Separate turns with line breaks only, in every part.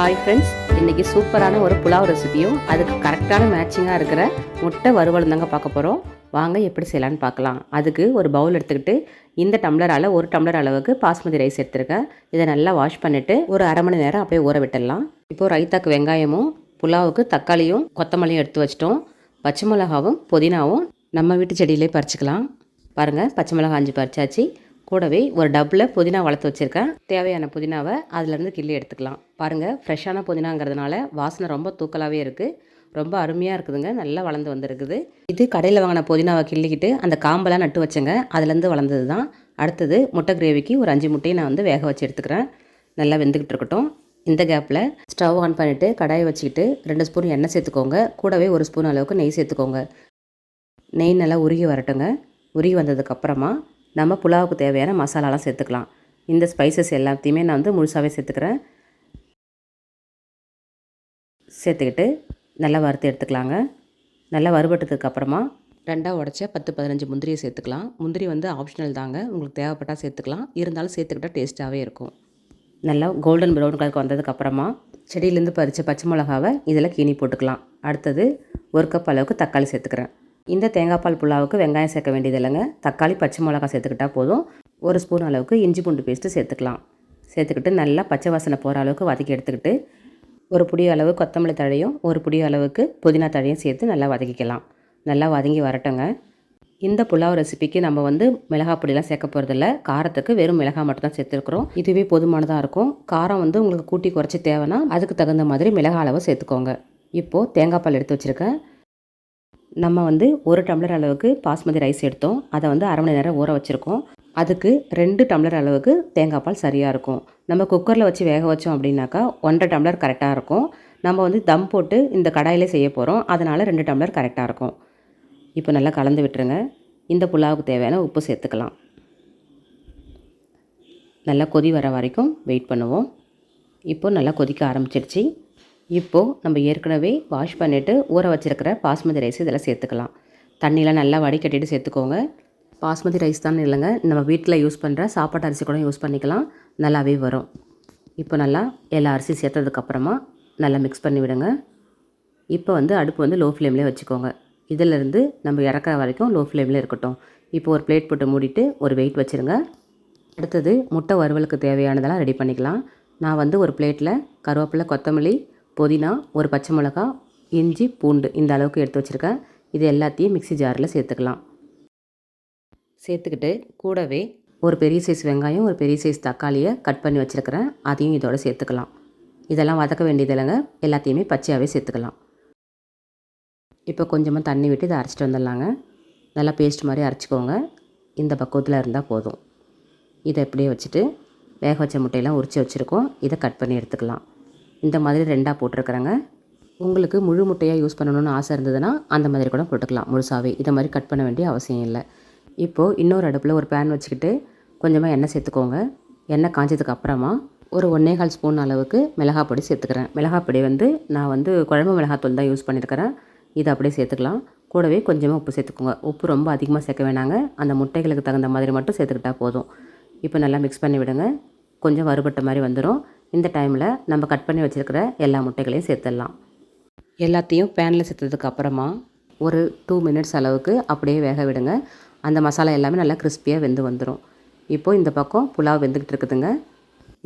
Hi friends இன்றைக்கி சூப்பரான ஒரு புலாவ் ரெசிபியும் அதுக்கு கரெக்டான மேட்சிங்காக இருக்கிற முட்டை வறுவல் தாங்க பார்க்க போகிறோம் வாங்க எப்படி செய்யலான்னு பார்க்கலாம். அதுக்கு ஒரு பவுல் எடுத்துக்கிட்டு இந்த டம்ளரால் ஒரு டம்ளர் அளவுக்கு பாஸ்மதி ரைஸ் எடுத்துருக்கேன். இதை நல்லா வாஷ் பண்ணிவிட்டு ஒரு அரை மணி நேரம் அப்படியே ஊற விட்டுடலாம். இப்போது ரைத்தாக்கு வெங்காயமும் புலாவுக்கு தக்காளியும் கொத்தமல்லியும் எடுத்து வச்சிட்டோம். பச்சை மிளகாவும் புதினாவும் நம்ம வீட்டு செடியிலே பறிச்சுக்கலாம். பாருங்கள் பச்சை மிளகா அஞ்சு பறிச்சாச்சு. கூடவே ஒரு டப்பில் புதினா வளர்த்து வச்சுருக்கேன். தேவையான புதினாவை அதுலேருந்து கிள்ளி எடுத்துக்கலாம். பாருங்கள் ஃப்ரெஷ்ஷான புதினாங்கிறதுனால வாசனை ரொம்ப தூக்கலாகவே இருக்குது ரொம்ப அருமையாக இருக்குதுங்க. நல்லா வளர்ந்து வந்திருக்குது. இது கடையில் வாங்கின புதினாவை கிள்ளிக்கிட்டு அந்த காம்பெல்லாம் நட்டு வச்சேங்க. அதுலேருந்து வளர்ந்தது தான் அடுத்தது முட்டை கிரேவிக்கு ஒரு அஞ்சு முட்டையை நான் வந்து வேக வச்சு எடுத்துக்கிறேன். நல்லா வெந்துக்கிட்டு இருக்கட்டும். இந்த கேப்பில் ஸ்டவ் ஆன் பண்ணிவிட்டு கடாயை வச்சுக்கிட்டு ரெண்டு ஸ்பூன் எண்ணெய் சேர்த்துக்கோங்க. கூடவே ஒரு ஸ்பூன் அளவுக்கு நெய் சேர்த்துக்கோங்க. நெய் நல்லா உருகி வரட்டுங்க. உருகி வந்ததுக்கப்புறமா நம்ம புலாவுக்கு தேவையான மசாலாலாம் சேர்த்துக்கலாம். இந்த ஸ்பைசஸ் எல்லாத்தையுமே நான் வந்து முழுசாகவே சேர்த்துக்கிறேன். சேர்த்துக்கிட்டு நல்லா வறுத்து எடுத்துக்கலாங்க. நல்லா வறுபட்டதுக்கு அப்புறமா ரெண்டாக உடச்ச பத்து பதினஞ்சு முந்திரியை சேர்த்துக்கலாம். முந்திரி வந்து ஆப்ஷனல் தாங்க. உங்களுக்கு தேவைப்பட்டால் சேர்த்துக்கலாம். இருந்தாலும் சேர்த்துக்கிட்டால் டேஸ்ட்டாகவே இருக்கும். நல்லா கோல்டன் ப்ரௌன் கலருக்கு வந்ததுக்கப்புறமா செடியிலேருந்து பறித்த பச்சை மிளகாவை இதில் கீனி போட்டுக்கலாம். அடுத்தது ஒரு கப் அளவுக்கு தக்காளி சேர்த்துக்கிறேன். இந்த தேங்காய் பால் புலாவுக்கு வெங்காயம் சேர்க்க வேண்டியது இல்லைங்க. தக்காளி பச்சை மிளகா சேர்த்துக்கிட்டா போதும். ஒரு ஸ்பூன் அளவுக்கு இஞ்சி பூண்டு பேஸ்ட்டு சேர்த்துக்கலாம். சேர்த்துக்கிட்டு நல்லா பச்சை வாசனை போகிற அளவுக்கு வதக்கி எடுத்துக்கிட்டு ஒரு புடி அளவு கொத்தமல்லி தழையும் ஒரு புடி அளவுக்கு புதினா தழையும் சேர்த்து நல்லா வதக்கிக்கலாம். நல்லா வதங்கி வரட்டுங்க. இந்த புலாவ் ரெசிபிக்கு நம்ம வந்து மிளகா பொடிலாம் சேர்க்க போகிறதில்ல காரத்துக்கு வெறும் மிளகாய் மட்டும் தான் சேர்த்துருக்குறோம். இதுவே போதுமானதாக இருக்கும். காரம் வந்து உங்களுக்கு கூட்டி குறைச்சி தேவைன்னா அதுக்கு தகுந்த மாதிரி மிளகாய் அளவு சேர்த்துக்கோங்க. இப்போது தேங்காய் பால் எடுத்து வச்சுருக்கேன். நம்ம வந்து ஒரு டம்ளர் அளவுக்கு பாஸ்மதி ரைஸ் எடுத்தோம். அதை வந்து அரை மணி நேரம் ஊற வச்சுருக்கோம். அதுக்கு ரெண்டு டம்ளர் அளவுக்கு தேங்காய் பால் சரியாக இருக்கும். நம்ம குக்கரில் வச்சு வேக வச்சோம் அப்படின்னாக்கா ஒன்றரை டம்ளர் கரெக்டாக இருக்கும். நம்ம வந்து தம் போட்டு இந்த கடாயிலே செய்ய போகிறோம் அதனால் ரெண்டு டம்ளர் கரெக்டாக இருக்கும். இப்போ நல்லா கலந்து விட்டுருங்க. இந்த புலாவுக்கு தேவையான உப்பு சேர்த்துக்கலாம். நல்லா கொதி வர வரைக்கும் வெயிட் பண்ணுவோம். இப்போது நல்லா கொதிக்க ஆரம்பிச்சிடுச்சு இப்போது நம்ம ஏற்கனவே வாஷ் பண்ணிவிட்டு ஊற வச்சுருக்கிற பாஸ்மதி ரைஸ் இதில் சேர்த்துக்கலாம். தண்ணியெலாம் நல்லா வடிகட்டிட்டு சேர்த்துக்கோங்க. பாஸ்மதி ரைஸ் தான் இல்லைங்க நம்ம வீட்டில் யூஸ் பண்ணுற சாப்பாட்டு அரிசி கூட யூஸ் பண்ணிக்கலாம். நல்லாவே வரும். இப்போ நல்லா எல்லா அரிசி சேர்த்ததுக்கப்புறமா நல்லா மிக்ஸ் பண்ணி விடுங்க. இப்போ வந்து அடுப்பு வந்து லோ ஃப்ளேம்லேயே வச்சுக்கோங்க இதிலேருந்து நம்ம இறக்குற வரைக்கும் லோ ஃப்ளேமில் இருக்கட்டும். இப்போ ஒரு பிளேட் போட்டு மூடிட்டு ஒரு வெயிட் வச்சுருங்க. அடுத்தது முட்டை வறுவலுக்கு தேவையானதெல்லாம் ரெடி பண்ணிக்கலாம். நான் வந்து ஒரு பிளேட்டில் கருவேப்பிலை கொத்தமல்லி புதினா ஒரு பச்சை மிளகா இஞ்சி பூண்டு இந்த அளவுக்கு எடுத்து வச்சுருக்கேன். இது எல்லாத்தையும் மிக்ஸி ஜாரில் சேர்த்துக்கலாம். சேர்த்துக்கிட்டு கூடவே ஒரு பெரிய சைஸ் வெங்காயம் ஒரு பெரிய சைஸ் தக்காளியை கட் பண்ணி வச்சுருக்கிறேன். அதையும் இதோடு சேர்த்துக்கலாம். இதெல்லாம் வதக்க வேண்டியது இல்லைங்க. எல்லாத்தையுமே பச்சையாகவே சேர்த்துக்கலாம். இப்போ கொஞ்சமாக தண்ணி விட்டு இதை அரைச்சிட்டு வந்துடலாங்க. நல்லா பேஸ்ட் மாதிரி அரைச்சிக்கோங்க. இந்த பக்குவத்தில் இருந்தால் போதும். இதை இப்படியே வச்சுட்டு வேக வச்ச முட்டையெல்லாம் உரித்து வச்சுருக்கோம். இதை கட் பண்ணி எடுத்துக்கலாம். இந்த மாதிரி ரெண்டாக போட்டிருக்கிறேங்க. உங்களுக்கு முழு முட்டையாக யூஸ் பண்ணணும்னு ஆசை இருந்ததுன்னா அந்த மாதிரி கூட போட்டுக்கலாம் முழுசாகவே இதை மாதிரி கட் பண்ண வேண்டிய அவசியம் இல்லை. இப்போது இன்னொரு அடுப்பில் ஒரு பேன் வச்சுக்கிட்டு கொஞ்சமாக எண்ணெய் சேர்த்துக்கோங்க. எண்ணெய் காஞ்சதுக்கு அப்புறமா ஒரு ஒன்றே கால் ஸ்பூன் அளவுக்கு மிளகா பொடி சேர்த்துக்கிறேன். மிளகா பொடி வந்து நான் வந்து குழம்பு மிளகாத்தூள் தான் யூஸ் பண்ணியிருக்கிறேன் இதை அப்படியே சேர்த்துக்கலாம். கூடவே கொஞ்சமாக உப்பு சேர்த்துக்கோங்க. உப்பு ரொம்ப அதிகமாக சேர்க்க வேணாங்க. அந்த முட்டைகளுக்கு தகுந்த மாதிரி மட்டும் சேர்த்துக்கிட்டா போதும். இப்போ நல்லா மிக்ஸ் பண்ணி விடுங்க. கொஞ்சம் வறுபட்ட மாதிரி வந்துடும் இந்த டைமில் நம்ம கட் பண்ணி வச்சுருக்கிற எல்லா முட்டைகளையும் சேர்த்துடலாம். எல்லாத்தையும் பேனில் சேர்த்ததுக்கு அப்புறமா ஒரு டூ மினிட்ஸ் அளவுக்கு அப்படியே வேக விடுங்க. அந்த மசாலா எல்லாமே நல்லா கிறிஸ்பியாக வெந்து வந்துடும் இப்போது இந்த பக்கம் புலாவ் வெந்துக்கிட்டு இருக்குதுங்க.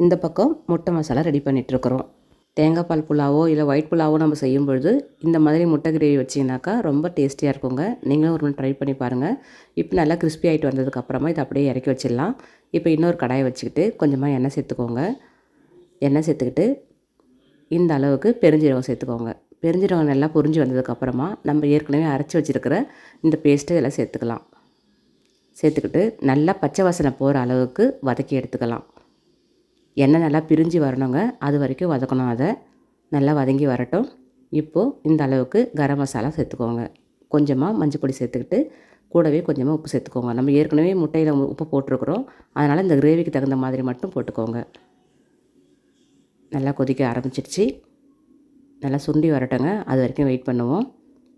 இந்த பக்கம் முட்டை மசாலா ரெடி பண்ணிகிட்ருக்குறோம் தேங்காய் பால் புலாவோ இல்லை ஒயிட் புலாவோ நம்ம செய்யும் பொழுது இந்த மாதிரி முட்டை கிரேவி வச்சிங்கனாக்கா ரொம்ப டேஸ்டியாக இருக்குங்க. நீங்களும் ஒரு முறை ட்ரை பண்ணி பாருங்கள் இப்போ நல்லா கிறிஸ்பி ஆகிட்டு வந்ததுக்கப்புறமா இதை அப்படியே இறக்கி வச்சிடலாம். இப்போ இன்னொரு கடாயை வச்சுக்கிட்டு கொஞ்சமாக எண்ணெய் சேர்த்துக்கோங்க. எண்ணெய் சேர்த்துக்கிட்டு இந்த அளவுக்கு பெருஞ்சீரகம் சேர்த்துக்கோங்க. பெருஞ்சீரகம் நல்லா பொரிஞ்சு வந்ததுக்கப்புறமா நம்ம ஏற்கனவே அரைச்சி வச்சுருக்கிற இந்த பேஸ்ட்டு இதெல்லாம் சேர்த்துக்கலாம். சேர்த்துக்கிட்டு நல்லா பச்சை வாசனை போகிற அளவுக்கு வதக்கி எடுத்துக்கலாம். எண்ணெய் நல்லா பிரிஞ்சு வரணுங்க. அது வரைக்கும் வதக்கணும் அதை. நல்லா வதங்கி வரட்டும். இப்போது இந்த அளவுக்கு கரம் மசாலா சேர்த்துக்கோங்க. கொஞ்சமாக மஞ்சள் பொடி சேர்த்துக்கிட்டு கூடவே கொஞ்சமாக உப்பு சேர்த்துக்கோங்க. நம்ம ஏற்கனவே முட்டையில் உப்பு போட்டிருக்கிறோம். அதனால் இந்த கிரேவிக்கு தகுந்த மாதிரி மட்டும் போட்டுக்கோங்க. நல்லா கொதிக்க ஆரம்பிச்சிருச்சு நல்லா சுண்டி வரட்டுங்க. அது வரைக்கும் வெயிட் பண்ணுவோம்.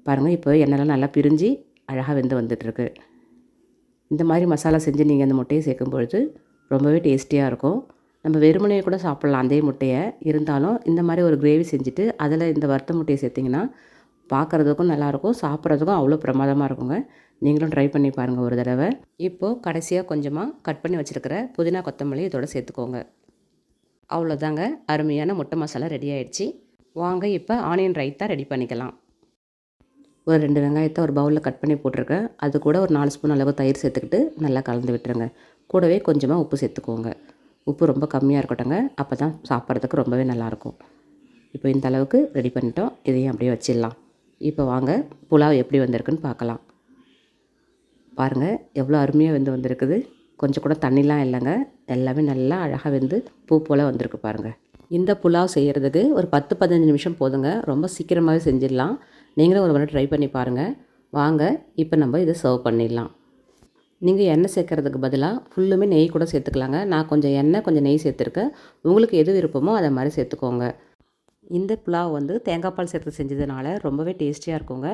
பாருங்கள் இப்போ எண்ணெய்லாம் நல்லா பிரிஞ்சு அழகாக வெந்து வந்துட்டுருக்கு. இந்த மாதிரி மசாலா செஞ்சு நீங்கள் அந்த முட்டையை சேர்க்கும் பொழுது ரொம்பவே டேஸ்டியாக இருக்கும். நம்ம வெறுமனையை கூட சாப்பிட்லாம் அதே முட்டையை. இருந்தாலும் இந்த மாதிரி ஒரு கிரேவி செஞ்சுட்டு அதில் இந்த வறுத்த முட்டையை சேர்த்திங்கன்னா பார்க்குறதுக்கும் நல்லாயிருக்கும் சாப்பிட்றதுக்கும் அவ்வளோ பிரமாதமாக இருக்குங்க. நீங்களும் ட்ரை பண்ணி பாருங்கள் ஒரு தடவை. இப்போது கடைசியாக கொஞ்சமாக கட் பண்ணி வச்சுருக்கிற புதினா கொத்தமல்லி இதோட சேர்த்துக்கோங்க. அவ்வளோதாங்க. அருமையான முட்டை மசாலா ரெடி ஆயிடுச்சு. வாங்க இப்போ ஆனியன் ரைத்தா ரெடி பண்ணிக்கலாம். ஒரு ரெண்டு வெங்காயத்தை ஒரு பவுலில் கட் பண்ணி போட்டிருக்கேன். அது கூட ஒரு நாலு ஸ்பூன் அளவு தயிர் சேர்த்துக்கிட்டு நல்லா கலந்து விட்டுருங்க. கூடவே கொஞ்சமாக உப்பு சேர்த்துக்கோங்க. உப்பு ரொம்ப கம்மியாக இருக்கட்டுங்க அப்போ தான் சாப்பிட்றதுக்கு ரொம்பவே நல்லாயிருக்கும். இப்போ இந்த அளவுக்கு ரெடி பண்ணிட்டோம். இதையும் அப்படியே வச்சிடலாம். இப்போ வாங்க புலாவ் எப்படி வந்திருக்குன்னு பார்க்கலாம். பாருங்கள் எவ்வளோ அருமையாக வந்து வந்திருக்குது. கொஞ்சம் கூட தண்ணிலாம் இல்லைங்க. எல்லாமே நல்லா அழகாக வெந்து பூ போல் வந்திருக்கு பாருங்கள் இந்த புலாவ் செய்கிறதுக்கு ஒரு பத்து பதினஞ்சு நிமிஷம் போதுங்க. ரொம்ப சீக்கிரமாகவே செஞ்சிடலாம். நீங்களும் ஒரு முறை ட்ரை பண்ணி பாருங்கள் வாங்க இப்போ நம்ம இதை சர்வ் பண்ணிடலாம். நீங்கள் எண்ணெய் சேர்க்கறதுக்கு பதிலாக ஃபுல்லுமே நெய் கூட சேர்த்துக்கலாங்க. நான் கொஞ்சம் எண்ணெய் கொஞ்சம் நெய் சேர்த்துருக்கேன். உங்களுக்கு எது விருப்பமோ அதை மாதிரி சேர்த்துக்கோங்க. இந்த புலாவ் வந்து தேங்காய் பால் சேர்த்து செஞ்சதுனால ரொம்பவே டேஸ்டியாக இருக்குங்க.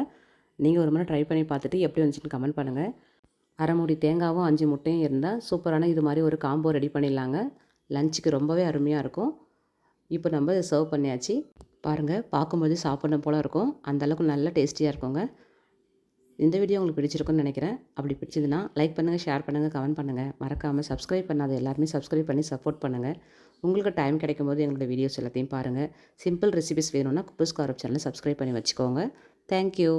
நீங்கள் ஒரு முறை ட்ரை பண்ணி பார்த்துட்டு எப்படி வந்துச்சுன்னு கமெண்ட் பண்ணுங்கள் அரை மூடி தேங்காவும் அஞ்சு முட்டையும் இருந்தால் சூப்பரான இது மாதிரி ஒரு காம்போ ரெடி பண்ணிடலாங்க. லஞ்சுக்கு ரொம்பவே அருமையாக இருக்கும். இப்போ நம்ம இதை சர்வ் பண்ணியாச்சு. பாருங்கள் பார்க்கும்போது சாப்பிடணும் போல் இருக்கும். அந்தளவுக்கு நல்ல டேஸ்டியாக இருக்குங்க. இந்த வீடியோ உங்களுக்கு பிடிச்சிருக்குன்னு நினைக்கிறேன். அப்படி பிடிச்சதுன்னா லைக் பண்ணுங்கள் ஷேர் பண்ணுங்கள் கமெண்ட் பண்ணுங்கள் மறக்காமல் சப்ஸ்கிரைப் பண்ணாத எல்லாருமே சப்ஸ்கிரைப் பண்ணி சப்போர்ட் பண்ணுங்கள் உங்களுக்கு டைம் கிடைக்கும் போது எங்களோட வீடியோஸ் எல்லாத்தையும் பாருங்கள் சிம்பிள் ரெசிபிஸ் வேணும்னா குப்பஸ் காரப் சேனலை சப்ஸ்கிரைப் பண்ணி வச்சுக்கோங்க. தேங்க்யூ